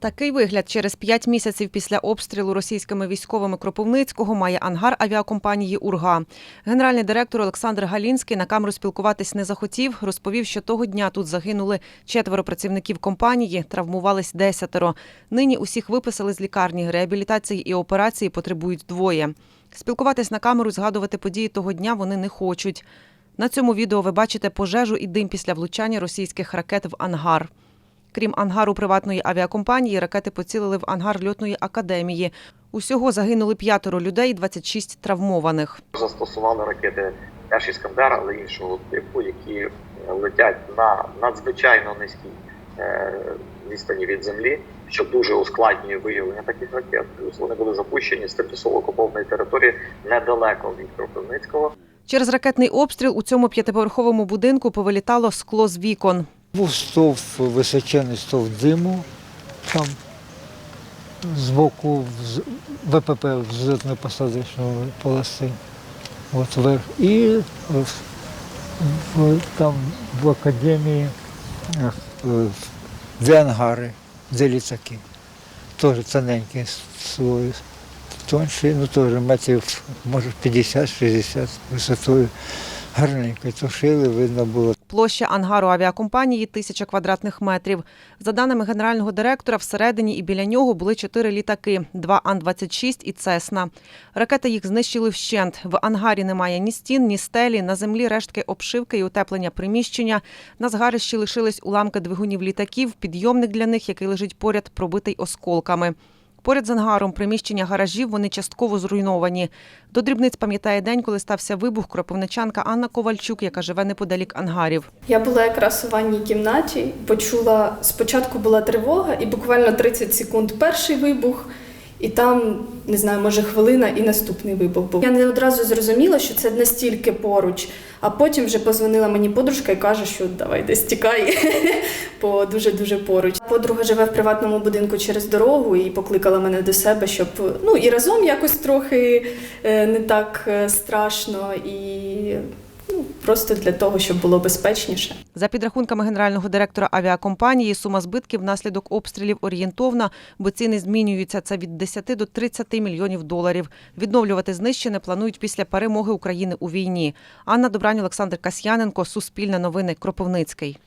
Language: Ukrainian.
Такий вигляд через п'ять місяців після обстрілу російськими військовими Кропивницького має ангар авіакомпанії Урга. Генеральний директор Олександр Галінський на камеру спілкуватись не захотів. Розповів, що того дня тут загинули четверо працівників компанії, травмувались десятеро. Нині усіх виписали з лікарні. Реабілітації і операції потребують двоє. Спілкуватись на камеру, згадувати події того дня вони не хочуть. На цьому відео ви бачите пожежу і дим після влучання російських ракет в ангар. Крім ангару приватної авіакомпанії, ракети поцілили в ангар льотної академії. Усього загинули п'ятеро людей, 26 травмованих. застосували ракети теж Іскандер, але іншого типу, які летять на надзвичайно низькій е, відстані від землі, що дуже ускладнює виявлення таких ракет. Плюс вони були запущені з тимчасово окупованої території недалеко від Кропивницького. Через ракетний обстріл у цьому п'ятиповерховому будинку повилітало скло з вікон. Був стовп, височений стовп диму там з боку ВПП взлетно посадочної полоси. От вверх. І там в академії де ангари, де літаки. Теж тоненький слой. Тонший, ну теж метрів, може 50-60 висотою. Гарненько тушили, видно було. Площа ангару авіакомпанії тисяча квадратних метрів. За даними генерального директора, всередині і біля нього були чотири літаки: два Ан-26 і Цесна. Ракети їх знищили вщент. В ангарі немає ні стін, ні стелі. На землі рештки обшивки і утеплення приміщення. На згарищі лишились уламки двигунів літаків, підйомник для них, який лежить поряд, пробитий осколками. Поряд з ангаром приміщення гаражів вони частково зруйновані. До дрібниць пам'ятає день, коли стався вибух кропивничанка Анна Ковальчук, яка живе неподалік ангарів. Я була якраз у ванній кімнаті, почула спочатку була тривога, і буквально 30 секунд перший вибух, і там, не знаю, може хвилина і наступний вибух був. Я не одразу зрозуміла, що це настільки поруч, а потім вже позвонила мені подружка і каже, що давай десь тікай, бо дуже-дуже поруч. Подруга живе в приватному будинку через дорогу і покликала мене до себе, щоб ну і разом якось трохи е, не так е, страшно і просто для того, щоб було безпечніше. За підрахунками генерального директора авіакомпанії, сума збитків внаслідок обстрілів орієнтовна, бо ціни змінюються. Це від 10 до 30 мільйонів доларів. Відновлювати знищене планують після перемоги України у війні. Анна Добрань, Олександр Касьяненко, Суспільне новини, Кропивницький.